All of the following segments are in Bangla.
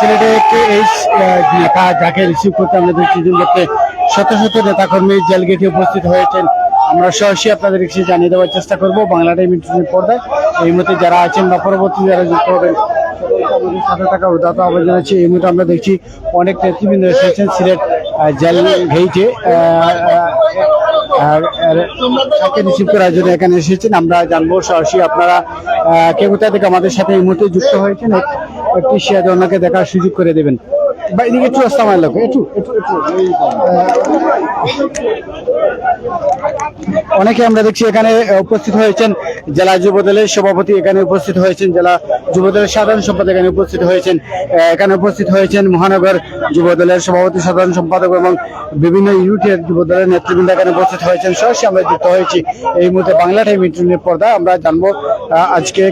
সিলেটে এই যাকে রিসিভ করতে আমরা দেখছি দিনকে শত শত নেতাকর্মী জেল গেটে উপস্থিত হয়েছেন। আমরা সরাসরি আপনাদের কাছে জানিয়ে দেওয়ার চেষ্টা করব বাংলা টাইম ইন্টারনেট পর্দায়। এই মুহূর্তে যারা আছেন বা পরবর্তী যারা যুক্ত হবেন আমাদের সাথে থাকা উদাত আহ্বান জানাচ্ছি এই মুহূর্তে আমরা দেখছি অনেক নেতৃবৃন্দ এসেছেন সিলেট জেল ঘেইটে তাকে রিসিভ করার জন্য এখানে এসেছেন। আমরা জানব সরাসরি আপনারা কে কোথা থেকে আমাদের সাথে এই মুহূর্তে যুক্ত হয়েছেন। একটি শেয়ার ওনাকে দেখার সুযোগ করে দেবেন। বা এদিকে একটু আসতে আমার একটু একটু একটু। অনেকে আমরা দেখছি এখানে উপস্থিত হয়েছেন জেলা যুবদলের সভাপতি, এখানে উপস্থিত হয়েছেন জেলা যুবদলের সাধারণ সম্পাদক, এখানে উপস্থিত হয়েছেন এখানে উপস্থিত হয়েছেন মহানগর যুবদলের সভাপতি, সাধারণ সম্পাদক এবং বিভিন্ন ইউনিটের যুবদলের নেতৃবৃন্দ এখানে উপস্থিত হয়েছেন। সরাসরি আমরা যুক্ত হয়েছি এই মুহূর্তে বাংলা টাইম ইন্টারনেট পর্দা আমরা জানব আজকে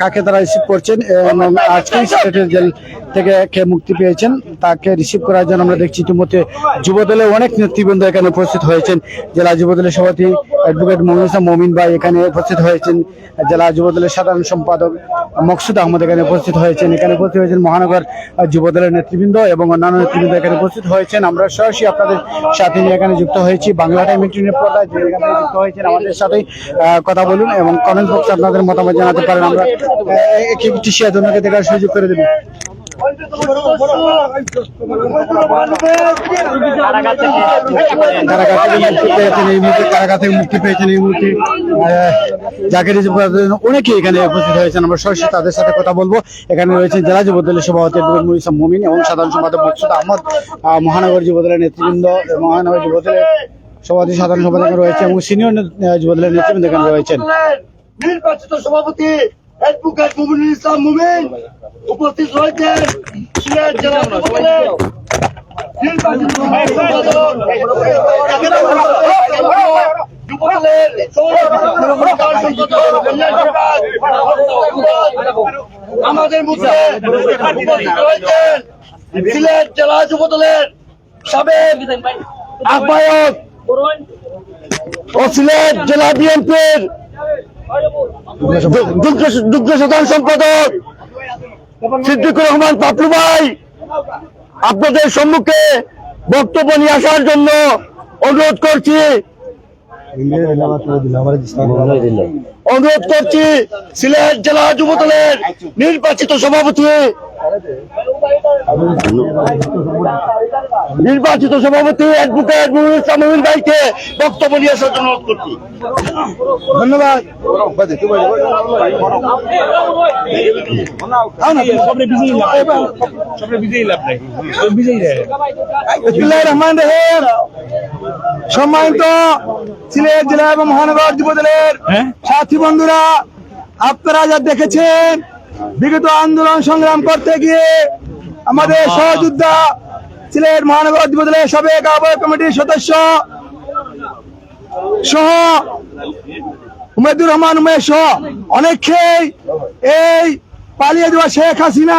কাকে তারা রিসিভ করছেন, এবং আজকে সিলেটের জেল থেকে কে মুক্তি পেয়েছেন, তাকে রিসিভ করার জন্য আমরা দেখছি ইতিমধ্যে যুবদলের অনেক নেতৃবৃন্দ এখানে উপস্থিত হয়েছেন জেলা যুবদলের সভাপতি অ্যাডভোকেট মমিনুসা মমিন ভাই এখানে উপস্থিত হয়েছেন। জেলা যুবদলের সাধারণ সম্পাদক মকসুদ আহমদ এখানে উপস্থিত হয়েছেন। এখানে উপস্থিত হয়েছেন মহানগর যুবদলের নেতৃবৃন্দ এবং অন্যান্য নেতৃবৃন্দ এখানে উপস্থিত হয়েছেন। আমরা সরাসরি আপনাদের সাথে নিয়ে এখানে যুক্ত হয়েছি। বাংলা টাইম ইন্টারনেট পর্দায় এখানে যুক্ত হয়েছেন, আমাদের সাথে কথা বলুন এবং কমেন্ট বক্সে আপনাদের মতামত জানাতে পারেন। আমরা একটি শেয়ার জনকে দেখার সুযোগ করে দেবো। কারাগার থেকে মুক্তি পেয়েছেন এই মুহূর্তে রিসিভ অনেকেই এখানে উপস্থিত হয়েছেন আমরা সরাসরি তাদের সাথে কথা বলব এখানে রয়েছেন জেলা যুবদলের সভাপতি আব্দুল মুইসা মুমিন এবং সাধারণ সম্পাদক মকসুদ আহমদ আহ, মহানগর যুবদলের নেতৃবৃন্দ মহানগর যুবদলের সভাপতি সাধারণ সম্পাদক রয়েছে এবং সিনিয়র যুবদলের নেতৃবৃন্দ এখানে রয়েছেন নির্বাচিত সভাপতি অ্যাডভোকেট মুমিনুল ইসলাম মুমিন উপস্থিত রয়েছেন সিলেট জেলা আমাদের মধ্যে রয়েছেন সিলেট জেলা যুবদলের সাবেক আহ্বায়ক ও সিলেট জেলা বিএনপির সাধারণ সম্পাদক সিদ্দিকুর রহমান পাপলু ভাই, আপনাদের সম্মুখে বক্তব্য নিয়ে আসার জন্য অনুরোধ করছি। অনুরোধ করছি সিলেট জেলা যুব দলের নির্বাচিত সভাপতি নির্বাচিত সভাপতি অ্যাডভোকেট ইসলাম মুহিন ভাইকে বক্তব্য নিয়ে আসার জন্য অনুরোধ করছি। ধন্যবাদ। বিসমিল্লাহির রহমানির রহিম। সম্মানিত সিলেট জেলা এবং মহানগর যুব দলের সাথী বন্ধুরা আপনারা যা দেখেছেন বিগত আন্দোলন সংগ্রাম করতে গিয়ে আমাদের সহযোদ্ধা সিলেট মহানগর যুব সাবেক আহ্বায়ক কমিটির সদস্য সহ উমেদুর রহমান উমেশ সহ অনেকেই এই পালিয়ে যাওয়া শেখ হাসিনা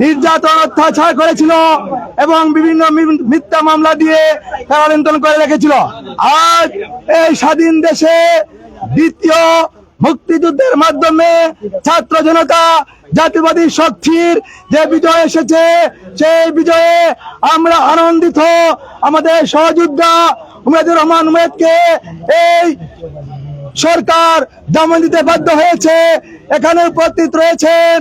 নির্যাতন অত্যাচার করেছিল এবং বিভিন্ন মিথ্যা মামলা দিয়ে তারা নিয়ন্ত্রণ করে রেখেছিল। আজ এই স্বাধীন দেশে দ্বিতীয় মুক্তিযুদ্ধের মাধ্যমে ছাত্র জনতা জাতীয়বাদী শক্তির যে বিজয় এসেছে, সেই বিজয়ে আমরা আনন্দিত। আমাদের সহযোদ্ধা উমেদুর রহমান উমেদকে এই সরকার জামিন দিতে বাধ্য হয়েছে। এখানে উপস্থিত রয়েছেন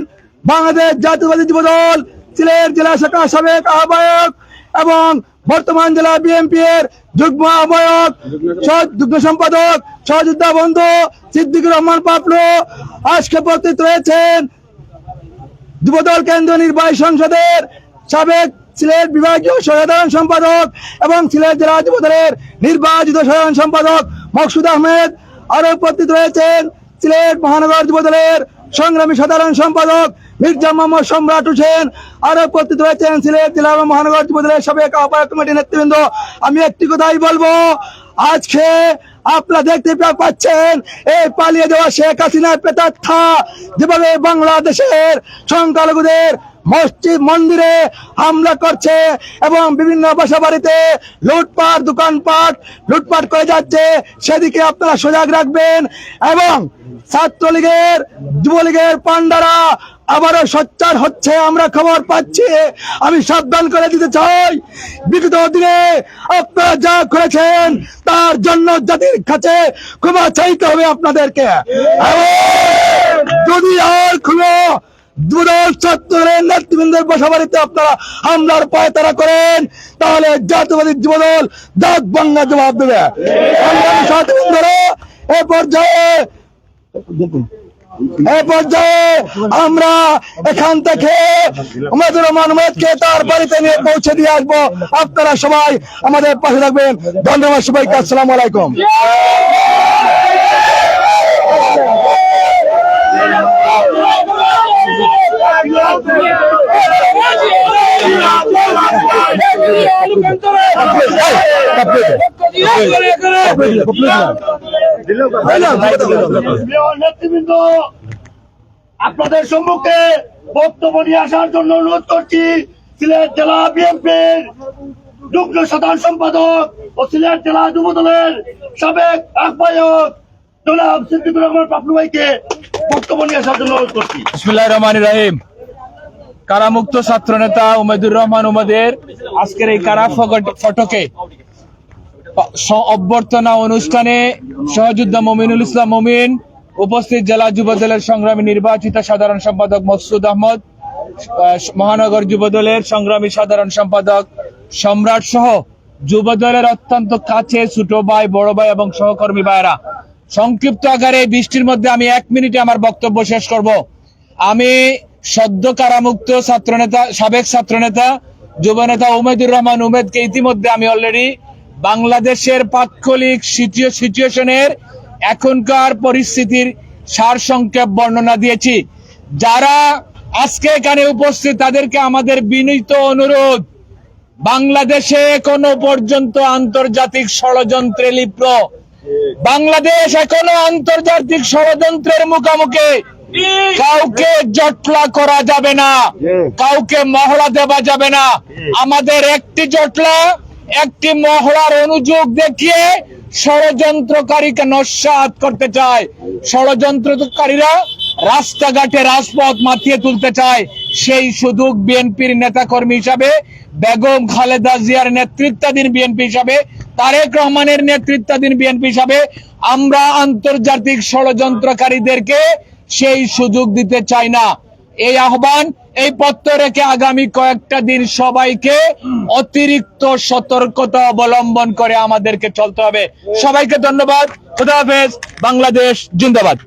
বাংলাদেশ জাতীয়বাদী যুবদল, সিলেট জেলা শাখা সাবেক আহ্বায়ক এবং বর্তমান জেলা বিএনপি এর যুগ্ম আহ্বায়ক যুগ্ম সম্পাদক, সহযোদ্ধা বন্ধু সিদ্দিকুর রহমান পাপলু আজকে উপস্থিত রয়েছেন যুবদল কেন্দ্রীয় নির্বাহী সংসদের সাবেক সিলেট বিভাগীয় সাধারণ সম্পাদক এবং সিলেট জেলা যুবদলের নির্বাচিত সাধারণ সম্পাদক মকসুদ আহমেদ। আরও উপস্থিত রয়েছেন সিলেট মহানগর যুবদলের সংগ্রামী সাধারণ সম্পাদক মির্জা মোহাম্মদ সম্রাট হোসেন, আরও উপস্থিত রয়েছেন সিলেট জেলা মহানগর যুবদলের সাবেক আহ্বায়ক কমিটির নেতৃবৃন্দ। আমি একটি কথাই বলব, আজকে আপনারা দেখতে পাচ্ছেন, এই পালিয়ে যাওয়া শেখ হাসিনার পেতাত্থা যেভাবে বাংলাদেশের সংখ্যালঘুদের মসজিদ, মন্দিরে হামলা করছে এবং বিভিন্ন বাসা বাড়িতে লুটপাট, দোকানপাট, লুটপাট করে যাচ্ছে, সেদিকে আপনারা সজাগ রাখবেন এবং ছাত্রলীগের, যুবলীগের পান্ডারা আবারও সোচ্চার হচ্ছে, আমরা খবর পাচ্ছি। আমি সাবধান করে দিতে চাই। বিগত দিনে আপনারা যা করেছেন, তার জন্য জাতির কাছে ক্ষমা চাইতে হবে আপনাদেরকে। যদি আর কোনো ছাত্রের নেতৃবৃন্দের বসাবাড়িতে আপনারা হামলার পায়তারা করেন, তাহলে জাতীয়বাদী যুবদল দাঁত বাংলা জবাব দেবে। সংগ্রামী সাথীবৃন্দরা এ পর্যায়ে আমরা এখান থেকে আমাদের রহমানকে তার বাড়িতে নিয়ে পৌঁছে দিয়ে আসব। আপনারা সবাই আমাদের পাশে থাকবেন। ধন্যবাদ সবাইকে। আসসালামু আলাইকুম। নেতৃবৃন্দ আপনাদের সম্মুখে বক্তব্য নিয়ে আসার জন্য অনুরোধ করছি সিলেট জেলা বিএনপির যুগ্ম সাধারণ সম্পাদক ও সিলেট জেলা যুব দলের সাবেক আহ্বায়ক জনাব সিদ্দিকুর রহমান পাপলু ভাইকে বক্তব্য নিয়ে আসার জন্য অনুরোধ করছি। বিসমিল্লাহ রহমান রাহিম। কারামুক্ত ছাত্র নেতা উমেদুর রহমান উমাদের আজকের এই কারা ফগট- ফটকে অভ্যর্থনা অনুষ্ঠানে সহযোদ্ধা মমিনুল ইসলাম মমিন, উপস্থিত জেলা যুব দলের সংগ্রামী নির্বাচিত সাধারণ সম্পাদক মকসুদ আহমদ মহানগর যুব দলের সংগ্রামী সাধারণ সম্পাদক সম্রাট সহ যুব দলের অত্যন্ত কাছে ছোট ভাই, বড় ভাই এবং সহকর্মী ভাইরা সংক্ষিপ্ত আকারে বৃষ্টির মধ্যে আমি এক মিনিটে আমার বক্তব্য শেষ করব। আমি সদ্য কারামুক্ত ছাত্রনেতা, সাবেক ছাত্রনেতা যুব নেতা উমেদুর রহমান উমেদকে ইতিমধ্যে আমি অলরেডি বাংলাদেশের পাক্ষলিক সিচুয়েশনের এখনকার পরিস্থিতির সার সংক্ষেপ বর্ণনা দিয়েছি। যারা আজকে এখানে উপস্থিত, তাদেরকে আমাদের বিনীত অনুরোধ, বাংলাদেশে এখনও পর্যন্ত আন্তর্জাতিক ষড়যন্ত্রে লিপ্ত। বাংলাদেশ এখনও আন্তর্জাতিক ষড়যন্ত্রের মুখোমুখি। কাউকে জটলা করা যাবে না, কাউকে মহড়া দেওয়া যাবে না। আমাদের একটি জটলা একটি মহড়ার অনুযোগ দেখিয়ে ষড়যন্ত্রকারীকে নস্যাৎ করতে চায়। ষড়যন্ত্রকারীরা রাস্তাঘাটে রাজপথ মাতিয়ে তুলতে চায়। সেই সুযোগ বিএনপির নেতাকর্মী হিসাবে বেগম খালেদা জিয়ার নেতৃত্বাধীন বিএনপি হিসাবে, তারেক রহমানের নেতৃত্বাধীন বিএনপি হিসাবে আমরা আন্তর্জাতিক ষড়যন্ত্রকারীদেরকে সেই সুযোগ দিতে চাই না। এই আহ্বান এই পত্র রেখে আগামী কয়েকটা দিন সবাইকে অতিরিক্ত সতর্কতা অবলম্বন করে আমাদেরকে চলতে হবে। সবাইকে ধন্যবাদ। খুদা হাফেজ। বাংলাদেশ জিন্দাবাদ।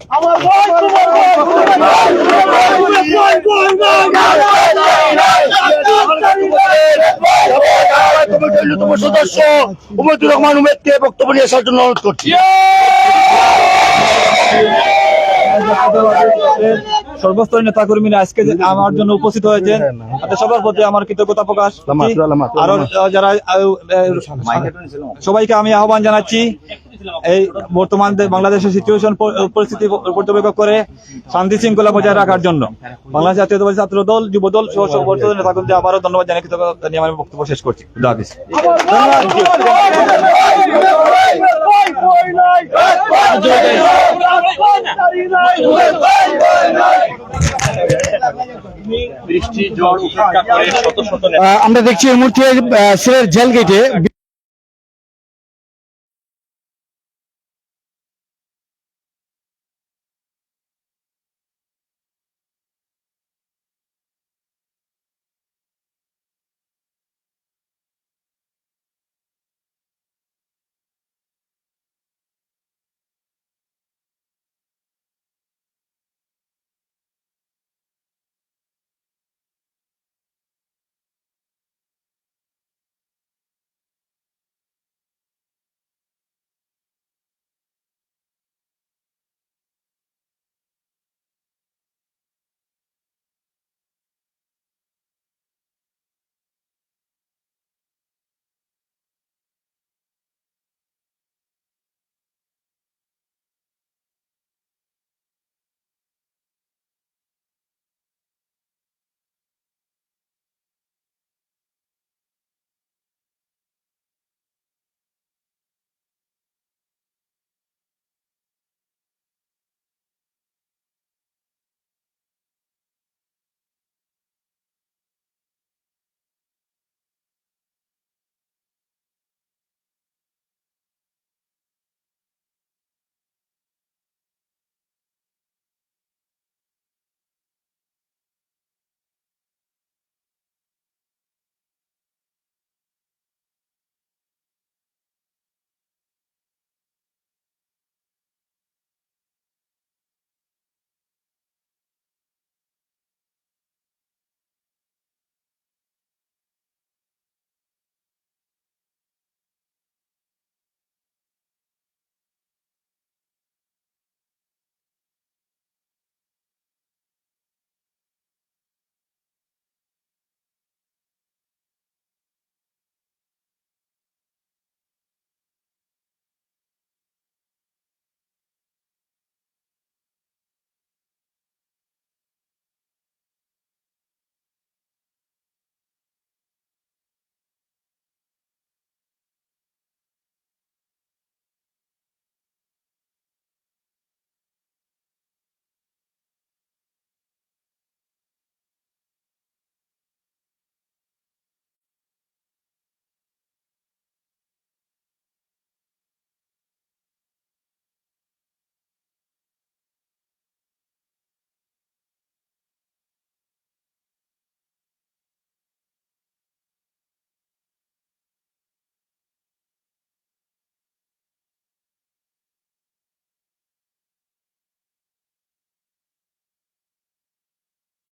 সদস্য উমেদুর রহমান উমেদকে বক্তব্য নিয়ে আসার জন্য অনুরোধ করছি। সর্বস্তরের নেতা কর্মীরা আজকে আমার জন্য উপস্থিত হয়েছেন। সবার প্রতি আমার কৃতজ্ঞতা প্রকাশ। আরও যারা সবাইকে আমি আহ্বান জানাচ্ছি। এই বর্তমান বাংলাদেশের সিচুয়েশন পরিস্থিতি পর্যবেক্ষণ করে শান্তি শৃঙ্খলা বজায় রাখার জন্য। বাংলাদেশ জাতীয়তাবাদী ছাত্র দল যুব দল সহ সর্বস্তরের নেতা কর্মীদের আবারও ধন্যবাদ জানিয়ে কৃতজ্ঞতা নিয়ে আমার বক্তব্য শেষ করছি। আমরা দেখছি এই মুহূর্তে সিলেট জেল গেটে